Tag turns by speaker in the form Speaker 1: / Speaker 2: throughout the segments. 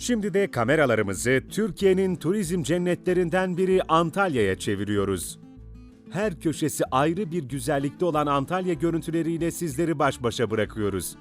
Speaker 1: Şimdi de kameralarımızı Türkiye'nin turizm cennetlerinden biri Antalya'ya çeviriyoruz. Her köşesi ayrı bir güzellikte olan Antalya görüntüleriyle sizleri baş başa bırakıyoruz.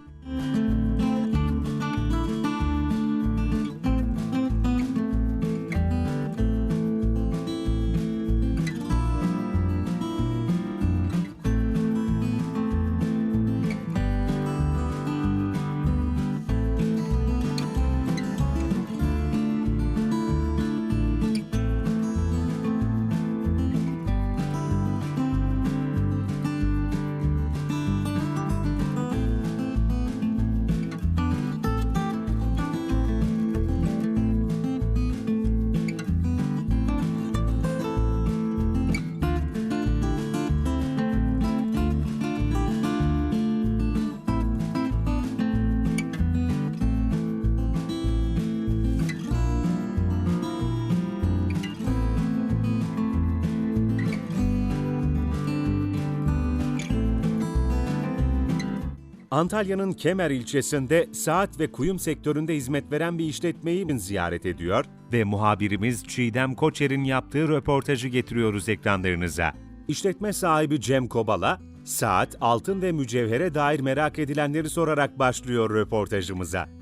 Speaker 1: Antalya'nın Kemer ilçesinde saat ve kuyum sektöründe hizmet veren bir işletmeyi ziyaret ediyor ve muhabirimiz Çiğdem Koçer'in yaptığı röportajı getiriyoruz ekranlarınıza. İşletme sahibi Cem Kobala, saat, altın ve mücevhere dair merak edilenleri sorarak başlıyor röportajımıza.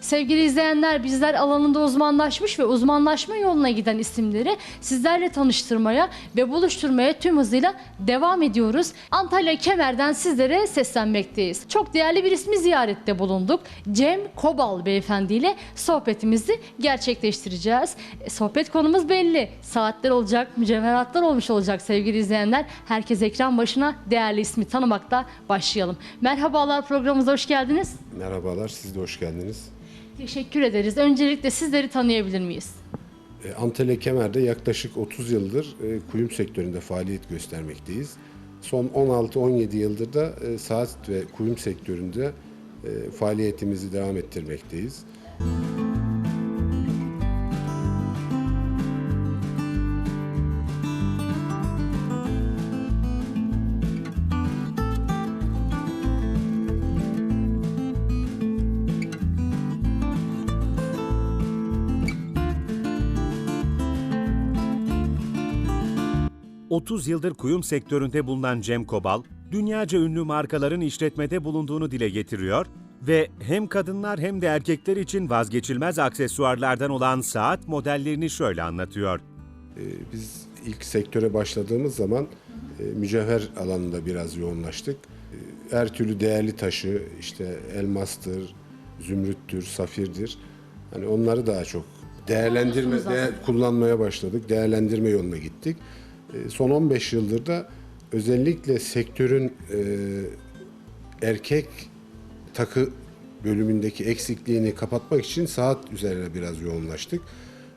Speaker 2: Sevgili izleyenler bizler alanında uzmanlaşmış ve uzmanlaşma yoluna giden isimleri sizlerle tanıştırmaya ve buluşturmaya tüm hızıyla devam ediyoruz. Antalya Kemer'den sizlere seslenmekteyiz. Çok değerli bir ismi ziyarette bulunduk. Cem Kobal beyefendi ile sohbetimizi gerçekleştireceğiz. E, Sohbet konumuz belli. Saatler olacak, mücevheratlar olmuş olacak sevgili izleyenler. Herkes ekran başına değerli ismi tanımakta başlayalım. Merhabalar programımıza hoş geldiniz.
Speaker 3: Merhabalar, siz de hoş geldiniz.
Speaker 2: Teşekkür ederiz. Öncelikle sizleri tanıyabilir miyiz?
Speaker 3: E, Antalya Kemer'de yaklaşık 30 yıldır e, kuyum sektöründe faaliyet göstermekteyiz. Son 16-17 yıldır da e, saat ve kuyum sektöründe faaliyetimizi devam ettirmekteyiz.
Speaker 1: – 30 yıldır kuyum sektöründe bulunan Cem Kobal, dünyaca ünlü markaların işletmede bulunduğunu dile getiriyor ve hem kadınlar hem de erkekler için vazgeçilmez aksesuarlardan olan saat modellerini şöyle anlatıyor.
Speaker 3: E, Biz ilk sektöre başladığımız zaman e, mücevher alanında biraz yoğunlaştık. E, Her türlü değerli taşı, işte elmastır, zümrüttür, safirdir. Hani onları daha çok değerlendirme, değer- kullanmaya başladık. Değerlendirme yoluna gittik. E, Son 15 yıldır da özellikle sektörün e, erkek takı bölümündeki eksikliğini kapatmak için saat üzerine biraz yoğunlaştık.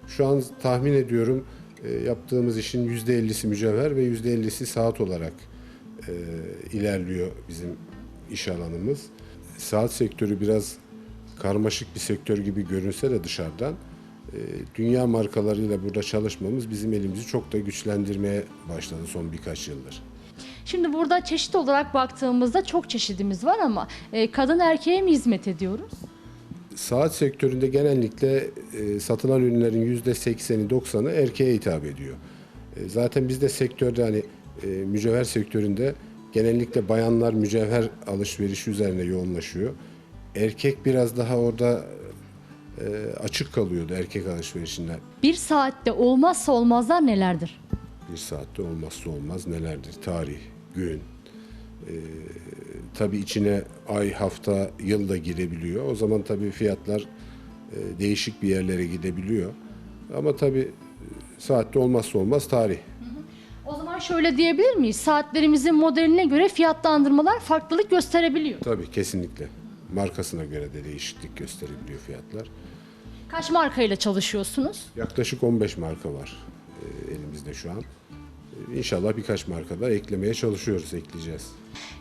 Speaker 3: Şu an tahmin ediyorum e, yaptığımız işin %50'si mücevher ve %50'si saat olarak ilerliyor bizim iş alanımız. Saat sektörü biraz karmaşık bir sektör gibi görünse de dışarıdan dünya markalarıyla burada çalışmamız bizim elimizi çok da güçlendirmeye başladı son birkaç yıldır.
Speaker 2: Şimdi burada çeşit olarak baktığımızda çok çeşidimiz var ama e, kadın erkeğe mi hizmet ediyoruz?
Speaker 3: Saat sektöründe genellikle e, satılan ürünlerin yüzde sekseni 90'ı erkeğe hitap ediyor. E, zaten bizde sektörde hani mücevher sektöründe genellikle bayanlar mücevher alışverişi üzerine yoğunlaşıyor. Erkek biraz daha orada açık kalıyordu erkek alışverişinden.
Speaker 2: Bir saatte olmazsa olmazlar nelerdir?
Speaker 3: Bir saatte olmazsa olmaz nelerdir? Tarih, gün, e, tabii içine ay, hafta, yıl da girebiliyor. O zaman tabii fiyatlar e, değişik bir yerlere gidebiliyor. Ama tabii e, saatte olmazsa olmaz tarih.
Speaker 2: O zaman şöyle diyebilir miyiz? Saatlerimizin modeline göre fiyatlandırmalar farklılık gösterebiliyor.
Speaker 3: Tabii kesinlikle. Markasına göre de değişiklik gösterebiliyor fiyatlar.
Speaker 2: Kaç markayla çalışıyorsunuz?
Speaker 3: Yaklaşık 15 marka var e, elimizde şu an. İnşallah birkaç marka da eklemeye çalışıyoruz, ekleyeceğiz.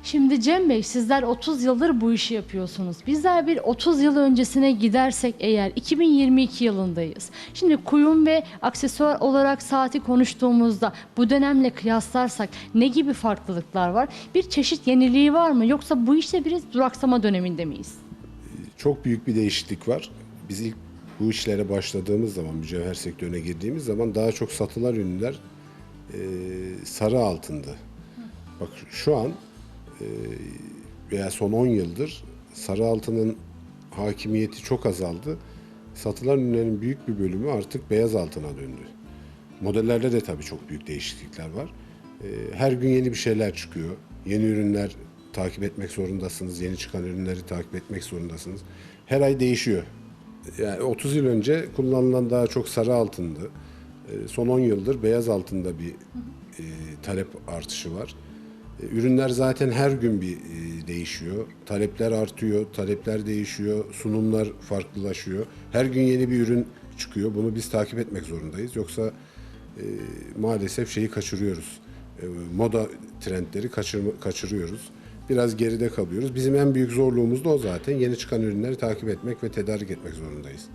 Speaker 2: Şimdi Cem Bey sizler 30 yıldır bu işi yapıyorsunuz. Bizler bir 30 yıl öncesine gidersek eğer 2022 yılındayız. Şimdi kuyum ve aksesuar olarak saati konuştuğumuzda bu dönemle kıyaslarsak ne gibi farklılıklar var? Bir çeşit yeniliği var mı yoksa bu işte bir duraksama döneminde miyiz?
Speaker 3: Çok büyük bir değişiklik var. Biz ilk bu işlere başladığımız zaman, mücevher sektörüne girdiğimiz zaman daha çok satılan ürünler e, sarı altındı. Bak şu an e, veya son 10 yıldır sarı altının hakimiyeti çok azaldı. Satılan ürünlerin büyük bir bölümü artık beyaz altına döndü. Modellerde de tabii çok büyük değişiklikler var. Ee, Her gün yeni bir şeyler çıkıyor. Yeni ürünler takip etmek zorundasınız. Yeni çıkan ürünleri takip etmek zorundasınız. Her ay değişiyor. Yani 30 yıl önce kullanılan daha çok sarı altındı. Ee, Son 10 yıldır beyaz altında bir e, talep artışı var. E, Ürünler zaten her gün bir e, değişiyor. Talepler artıyor, talepler değişiyor, sunumlar farklılaşıyor. Her gün yeni bir ürün çıkıyor. Bunu biz takip etmek zorundayız. Yoksa e, maalesef şeyi kaçırıyoruz. E, moda trendleri kaçırma, kaçırıyoruz. Biraz geride kalıyoruz. Bizim en büyük zorluğumuz da o zaten. Yeni çıkan ürünleri takip etmek ve tedarik etmek zorundayız.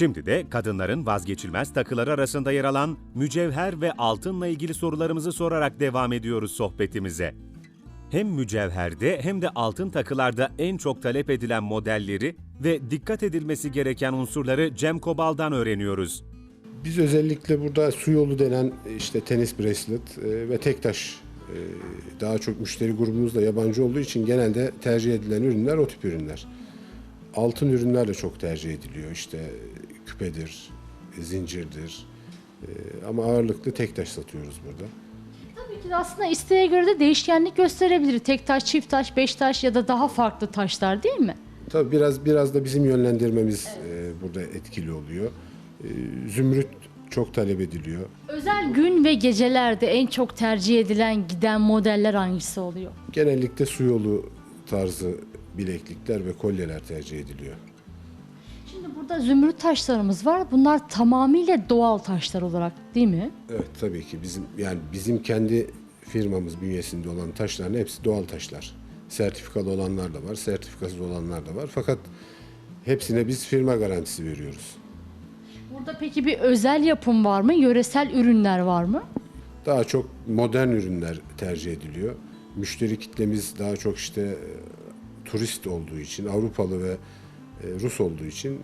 Speaker 1: Şimdi de kadınların vazgeçilmez takıları arasında yer alan mücevher ve altınla ilgili sorularımızı sorarak devam ediyoruz sohbetimize. Hem mücevherde hem de altın takılarda en çok talep edilen modelleri ve dikkat edilmesi gereken unsurları Cem Kobal'dan öğreniyoruz.
Speaker 3: Biz özellikle burada su yolu denen işte tenis bracelet e, ve tek taş e, daha çok müşteri grubumuz da yabancı olduğu için genelde tercih edilen ürünler o tip ürünler. Altın ürünler de çok tercih ediliyor. İşte küpedir, e, zincirdir. E, Ama ağırlıklı tek taş satıyoruz burada.
Speaker 2: Tabii ki de aslında isteğe göre de değişkenlik gösterebilir. Tek taş, çift taş, beş taş ya da daha farklı taşlar değil mi?
Speaker 3: Tabii biraz biraz da bizim yönlendirmemiz e, burada etkili oluyor. E, Zümrüt çok talep ediliyor.
Speaker 2: Özel gün ve gecelerde en çok tercih edilen giden modeller hangisi oluyor?
Speaker 3: Genellikle su yolu tarzı bileklikler ve kolyeler tercih ediliyor.
Speaker 2: Şimdi burada zümrüt taşlarımız var. Bunlar tamamıyla doğal taşlar olarak değil mi?
Speaker 3: Evet tabii ki bizim yani bizim kendi firmamız bünyesinde olan taşların hepsi doğal taşlar. Sertifikalı olanlar da var, sertifikasız olanlar da var. Fakat hepsine biz firma garantisi veriyoruz.
Speaker 2: Burada peki bir özel yapım var mı? Yöresel ürünler var mı?
Speaker 3: Daha çok modern ürünler tercih ediliyor. Müşteri kitlemiz daha çok işte turist olduğu için, Avrupalı ve e, Rus olduğu için e,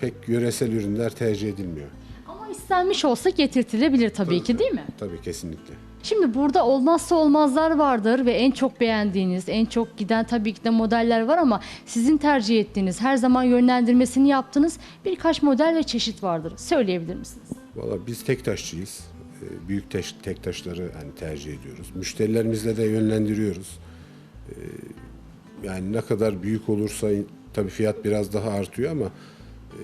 Speaker 3: pek yöresel ürünler tercih edilmiyor.
Speaker 2: Ama istenmiş olsa getirtilebilir tabii ki değil mi?
Speaker 3: Tabii kesinlikle.
Speaker 2: Şimdi burada olmazsa olmazlar vardır ve en çok beğendiğiniz, en çok giden tabii ki de modeller var ama sizin tercih ettiğiniz, her zaman yönlendirmesini yaptığınız birkaç model ve çeşit vardır. Söyleyebilir misiniz?
Speaker 3: Valla biz tek taşçıyız. Ee, Büyük tek taşları hani tercih ediyoruz. Müşterilerimizle de yönlendiriyoruz. Yani ne kadar büyük olursa tabii fiyat biraz daha artıyor ama e,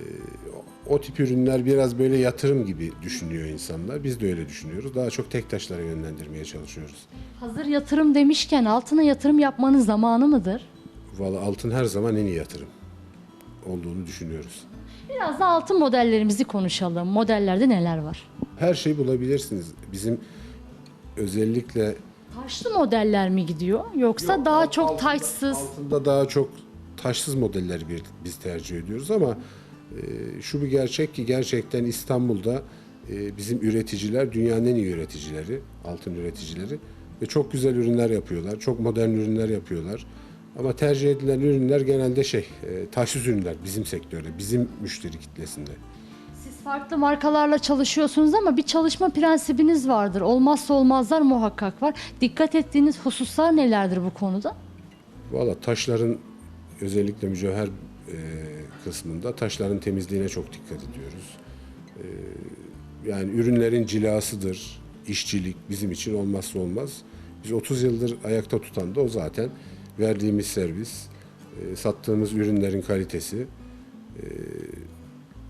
Speaker 3: o tip ürünler biraz böyle yatırım gibi düşünüyor insanlar. Biz de öyle düşünüyoruz. Daha çok tek taşlara yönlendirmeye çalışıyoruz.
Speaker 2: Hazır yatırım demişken altına yatırım yapmanın zamanı mıdır?
Speaker 3: Valla altın her zaman en iyi yatırım olduğunu düşünüyoruz.
Speaker 2: Biraz da altın modellerimizi konuşalım. Modellerde neler var?
Speaker 3: Her şeyi bulabilirsiniz. Bizim özellikle
Speaker 2: Taşlı modeller mi gidiyor yoksa
Speaker 3: Yok,
Speaker 2: daha
Speaker 3: alt-
Speaker 2: çok
Speaker 3: altında-
Speaker 2: taşsız?
Speaker 3: Altında daha çok taşsız modelleri bir- biz tercih ediyoruz ama e, şu bir gerçek ki gerçekten İstanbul'da e, bizim üreticiler dünyanın en iyi üreticileri, altın üreticileri ve çok güzel ürünler yapıyorlar, çok modern ürünler yapıyorlar. Ama tercih edilen ürünler genelde şey, e, taşsız ürünler bizim sektörde, bizim müşteri kitlesinde.
Speaker 2: Farklı markalarla çalışıyorsunuz ama bir çalışma prensibiniz vardır. Olmazsa olmazlar muhakkak var. Dikkat ettiğiniz hususlar nelerdir bu konuda?
Speaker 3: Valla taşların özellikle mücevher e, kısmında taşların temizliğine çok dikkat ediyoruz. E, yani ürünlerin cilasıdır, işçilik bizim için olmazsa olmaz. Biz 30 yıldır ayakta tutan da o zaten. Verdiğimiz servis, e, sattığımız ürünlerin kalitesi. E,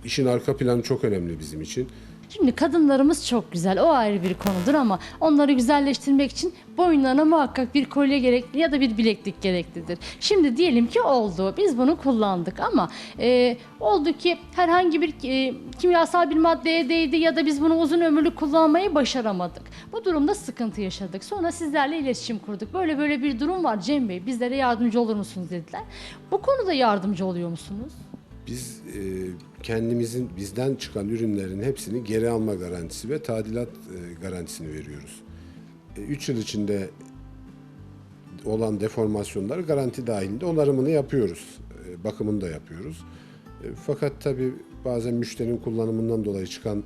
Speaker 3: işin arka planı çok önemli bizim için.
Speaker 2: Şimdi kadınlarımız çok güzel. O ayrı bir konudur ama onları güzelleştirmek için boyunlarına muhakkak bir kolye gerekli ya da bir bileklik gereklidir. Şimdi diyelim ki oldu. Biz bunu kullandık ama e, oldu ki herhangi bir e, kimyasal bir maddeye değdi ya da biz bunu uzun ömürlü kullanmayı başaramadık. Bu durumda sıkıntı yaşadık. Sonra sizlerle iletişim kurduk. Böyle böyle bir durum var Cem Bey. Bizlere yardımcı olur musunuz dediler. Bu konuda yardımcı oluyor musunuz?
Speaker 3: Biz e, kendimizin bizden çıkan ürünlerin hepsini geri alma garantisi ve tadilat e, garantisini veriyoruz. 3 yıl içinde olan deformasyonları garanti dahilinde onarımını yapıyoruz. E, bakımını da yapıyoruz. E, fakat tabii bazen müşterinin kullanımından dolayı çıkan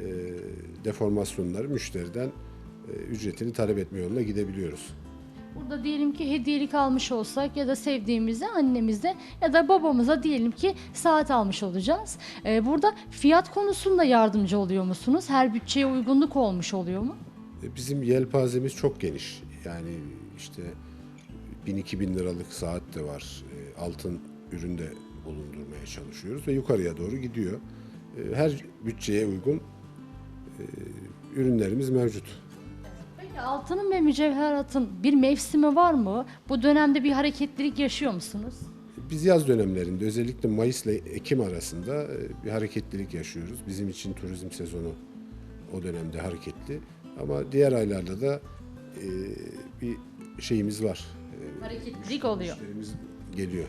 Speaker 3: e, deformasyonları müşteriden e, ücretini talep etme yoluna gidebiliyoruz.
Speaker 2: Burada diyelim ki hediyelik almış olsak ya da sevdiğimize annemize ya da babamıza diyelim ki saat almış olacağız. Ee, burada fiyat konusunda yardımcı oluyor musunuz? Her bütçeye uygunluk olmuş oluyor mu?
Speaker 3: E, Bizim yelpazemiz çok geniş. Yani işte 1000-2000 liralık saat de var. E, Altın ürün de bulundurmaya çalışıyoruz ve yukarıya doğru gidiyor. E, Her bütçeye uygun ürünlerimiz mevcut.
Speaker 2: Altının ve mücevheratın bir mevsimi var mı? Bu dönemde bir hareketlilik yaşıyor musunuz?
Speaker 3: Biz yaz dönemlerinde özellikle Mayıs ile Ekim arasında e, bir hareketlilik yaşıyoruz. Bizim için turizm sezonu o dönemde hareketli. Ama diğer aylarda da e, bir şeyimiz var. E,
Speaker 2: Hareketlilik oluyor.
Speaker 3: Müşterimiz geliyor.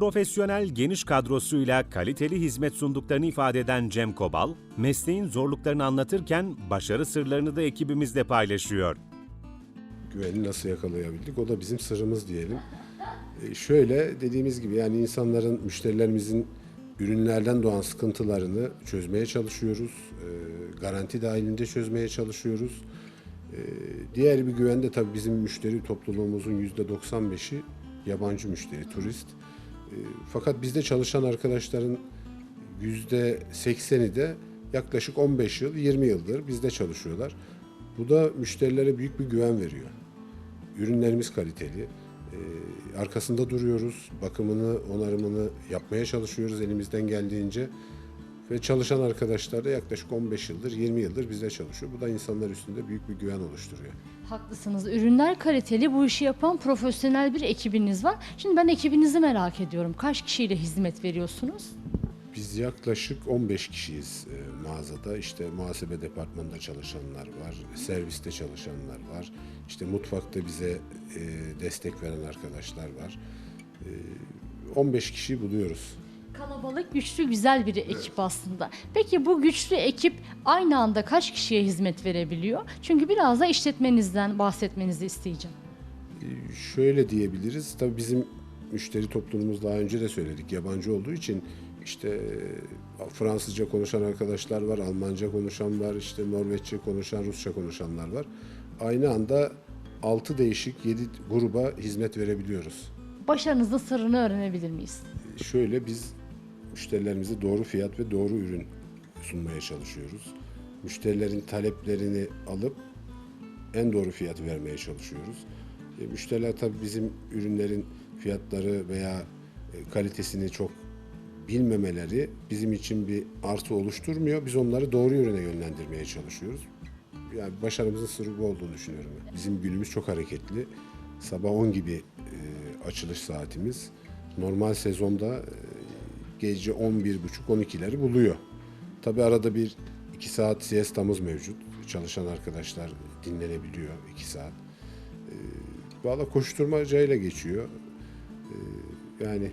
Speaker 1: Profesyonel geniş kadrosuyla kaliteli hizmet sunduklarını ifade eden Cem Kobal, mesleğin zorluklarını anlatırken başarı sırlarını da ekibimizle paylaşıyor.
Speaker 3: güveni nasıl yakalayabildik? O da bizim sırrımız diyelim. E, şöyle dediğimiz gibi yani insanların, müşterilerimizin ürünlerden doğan sıkıntılarını çözmeye çalışıyoruz. E, garanti dahilinde çözmeye çalışıyoruz. E, diğer bir güven de tabii bizim müşteri topluluğumuzun yüzde 95'i yabancı müşteri, turist. E, fakat bizde çalışan arkadaşların yüzde 80'i de yaklaşık 15 yıl, 20 yıldır bizde çalışıyorlar. Bu da müşterilere büyük bir güven veriyor. Ürünlerimiz kaliteli. Ee, arkasında duruyoruz. Bakımını, onarımını yapmaya çalışıyoruz elimizden geldiğince. Ve çalışan arkadaşlar da yaklaşık 15 yıldır, 20 yıldır bizde çalışıyor. Bu da insanlar üstünde büyük bir güven oluşturuyor.
Speaker 2: Haklısınız. Ürünler kaliteli. Bu işi yapan profesyonel bir ekibiniz var. Şimdi ben ekibinizi merak ediyorum. Kaç kişiyle hizmet veriyorsunuz?
Speaker 3: Biz yaklaşık 15 kişiyiz e, mağazada. İşte muhasebe departmanında çalışanlar var, serviste çalışanlar var. İşte mutfakta bize e, destek veren arkadaşlar var. E, 15 kişiyi buluyoruz.
Speaker 2: Kalabalık, güçlü, güzel bir ekip aslında. Peki bu güçlü ekip aynı anda kaç kişiye hizmet verebiliyor? Çünkü biraz da işletmenizden bahsetmenizi isteyeceğim.
Speaker 3: E, Şöyle diyebiliriz. Tabii bizim müşteri toplumumuz daha önce de söyledik. Yabancı olduğu için işte e, Fransızca konuşan arkadaşlar var, Almanca konuşan var, işte Norveççe konuşan, Rusça konuşanlar var. Aynı anda 6 değişik 7 gruba hizmet verebiliyoruz.
Speaker 2: Başarınızın sırrını öğrenebilir miyiz?
Speaker 3: Şöyle biz müşterilerimize doğru fiyat ve doğru ürün sunmaya çalışıyoruz. Müşterilerin taleplerini alıp en doğru fiyatı vermeye çalışıyoruz. E, müşteriler tabii bizim ürünlerin fiyatları veya e, kalitesini çok bilmemeleri bizim için bir artı oluşturmuyor. Biz onları doğru ürüne yönlendirmeye çalışıyoruz. Yani başarımızın sırrı bu olduğunu düşünüyorum. Bizim günümüz çok hareketli. Sabah 10 gibi e, açılış saatimiz. Normal sezonda e, gece 11.30-12'leri buluyor. Tabi arada bir 2 saat siestamız mevcut. çalışan arkadaşlar dinlenebiliyor 2 saat. E, Valla koşturmacayla geçiyor. E, yani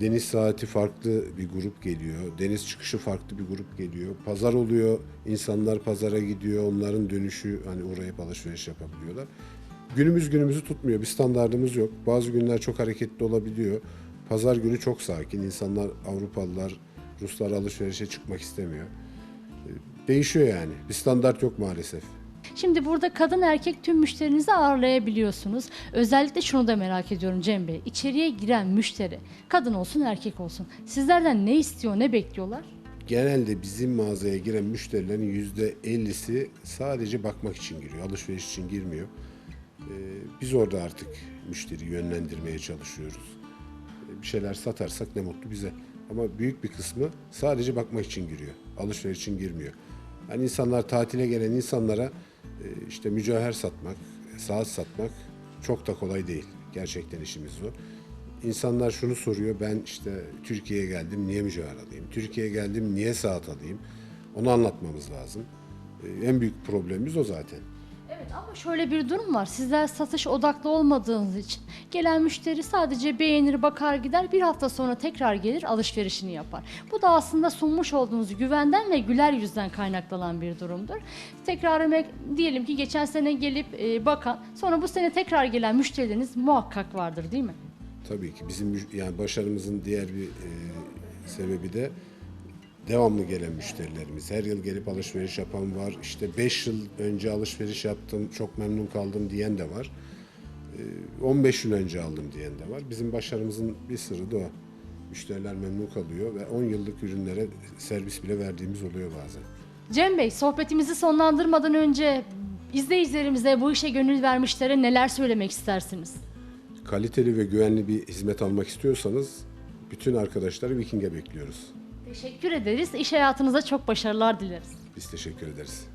Speaker 3: deniz saati farklı bir grup geliyor. Deniz çıkışı farklı bir grup geliyor. Pazar oluyor. insanlar pazara gidiyor. Onların dönüşü hani uğrayıp alışveriş yapabiliyorlar. Günümüz günümüzü tutmuyor. Bir standardımız yok. Bazı günler çok hareketli olabiliyor. Pazar günü çok sakin. İnsanlar Avrupalılar, Ruslar alışverişe çıkmak istemiyor. Ee, Değişiyor yani. Bir standart yok maalesef.
Speaker 2: Şimdi burada kadın erkek tüm müşterinizi ağırlayabiliyorsunuz. Özellikle şunu da merak ediyorum Cem Bey. İçeriye giren müşteri kadın olsun erkek olsun. Sizlerden ne istiyor ne bekliyorlar?
Speaker 3: Genelde bizim mağazaya giren müşterilerin yüzde 50'si sadece bakmak için giriyor. Alışveriş için girmiyor. Ee, Biz orada artık müşteriyi yönlendirmeye çalışıyoruz. Bir şeyler satarsak ne mutlu bize. Ama büyük bir kısmı sadece bakmak için giriyor. Alışveriş için girmiyor. Yani insanlar tatile gelen insanlara e, işte mücevher satmak, saat satmak çok da kolay değil. Gerçekten işimiz zor. İnsanlar şunu soruyor, ben işte Türkiye'ye geldim, niye mücevher alayım? Türkiye'ye geldim, niye saat alayım? Onu anlatmamız lazım. Ee, En büyük problemimiz o zaten.
Speaker 2: Evet ama şöyle bir durum var. Sizler satış odaklı olmadığınız için gelen müşteri sadece beğenir, bakar gider. Bir hafta sonra tekrar gelir alışverişini yapar. Bu da aslında sunmuş olduğunuz güvenden ve güler yüzden kaynaklanan bir durumdur. Tekrar emek diyelim ki geçen sene gelip e, bakan, sonra bu sene tekrar gelen müşterileriniz muhakkak vardır değil mi?
Speaker 3: Tabii ki bizim yani başarımızın diğer bir e, sebebi de devamlı gelen müşterilerimiz. Her yıl gelip alışveriş yapan var. İşte 5 yıl önce alışveriş yaptım, çok memnun kaldım diyen de var. E, 15 yıl önce aldım diyen de var. Bizim başarımızın bir sırrı da o. Müşteriler memnun kalıyor ve 10 yıllık ürünlere servis bile verdiğimiz oluyor bazen.
Speaker 2: Cem Bey sohbetimizi sonlandırmadan önce izleyicilerimize bu işe gönül vermişlere neler söylemek istersiniz?
Speaker 3: Kaliteli ve güvenli bir hizmet almak istiyorsanız bütün arkadaşları Viking'e bekliyoruz.
Speaker 2: Teşekkür ederiz. İş hayatınıza çok başarılar dileriz.
Speaker 3: Biz teşekkür ederiz.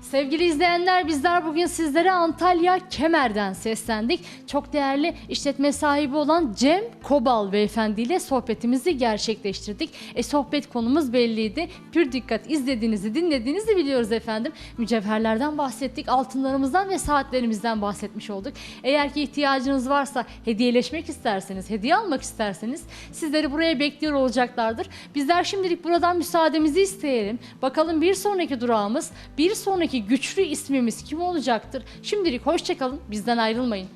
Speaker 2: Sevgili izleyenler bizler bugün sizlere Antalya Kemer'den seslendik. Çok değerli işletme sahibi olan Cem Kobal beyefendi ile sohbetimizi gerçekleştirdik. E sohbet konumuz belliydi. Pür dikkat izlediğinizi dinlediğinizi biliyoruz efendim. Mücevherlerden bahsettik, altınlarımızdan ve saatlerimizden bahsetmiş olduk. Eğer ki ihtiyacınız varsa hediyeleşmek isterseniz, hediye almak isterseniz sizleri buraya bekliyor olacaklardır. Bizler şimdilik buradan müsaademizi isteyelim. Bakalım bir sonraki durağımız, bir sonraki güçlü ismimiz kim olacaktır? Şimdilik hoşçakalın, bizden ayrılmayın.